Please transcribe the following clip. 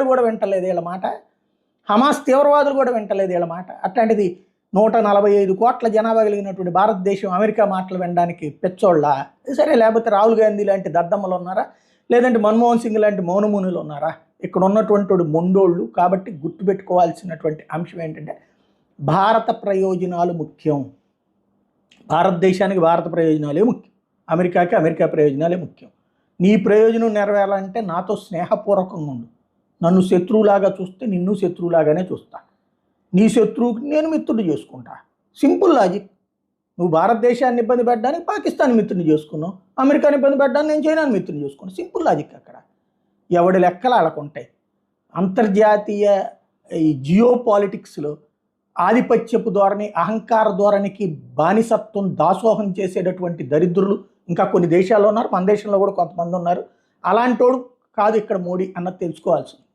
వాళ్ళు కూడా వింటలేదు వీళ్ళ మాట. హమాస్ తీవ్రవాదులు కూడా వింటలేదు వీళ్ళ మాట. అట్లాంటిది నూట నలభై ఐదు కోట్ల జనాభా కలిగినటువంటి భారతదేశం అమెరికా మాటలు వినడానికి పెచ్చోళ్ళ. సరే లేకపోతే రాహుల్ గాంధీ లాంటి దద్దమ్మలు ఉన్నారా? లేదంటే మన్మోహన్ సింగ్ లాంటి మౌనమునులు ఉన్నారా? ఇక్కడ ఉన్నటువంటి మొండోళ్ళు కాబట్టి గుర్తుపెట్టుకోవాల్సినటువంటి అంశం ఏంటంటే భారత ప్రయోజనాలు ముఖ్యం. భారతదేశానికి భారత ప్రయోజనాలే ముఖ్యం. అమెరికాకి అమెరికా ప్రయోజనాలే ముఖ్యం. నీ ప్రయోజనం నెరవేరాలంటే నాతో స్నేహపూర్వకంగా ఉండు. నన్ను శత్రువులాగా చూస్తే నిన్ను శత్రువులాగానే చూస్తా. నీ శత్రువుకి నేను మిత్రుడు చేసుకుంటా. Simple logic. నువ్వు భారతదేశాన్ని ఇబ్బంది పెట్టడానికి పాకిస్తాన్ మిత్రుని చేసుకున్నావు. అమెరికాని ఇబ్బంది పెట్టడానికి నేను చైనాని మిత్రుని చేసుకున్నాను సింపుల్ లాజిక్ అక్కడ. ఎవడి లెక్కలు వాళ్ళకుంటాయి అంతర్జాతీయ ఈ జియో పాలిటిక్స్లో ఆధిపత్యపు ధోరణి అహంకార ధోరణికి బానిసత్వం దాసోహం చేసేటటువంటి దరిద్రులు ఇంకా కొన్ని దేశాల్లో ఉన్నారు. మన దేశంలో కూడా కొంతమంది ఉన్నారు. అలాంటోడు కాదు ఇక్కడ మోడీ అన్నది తెలుసుకోవాల్సింది.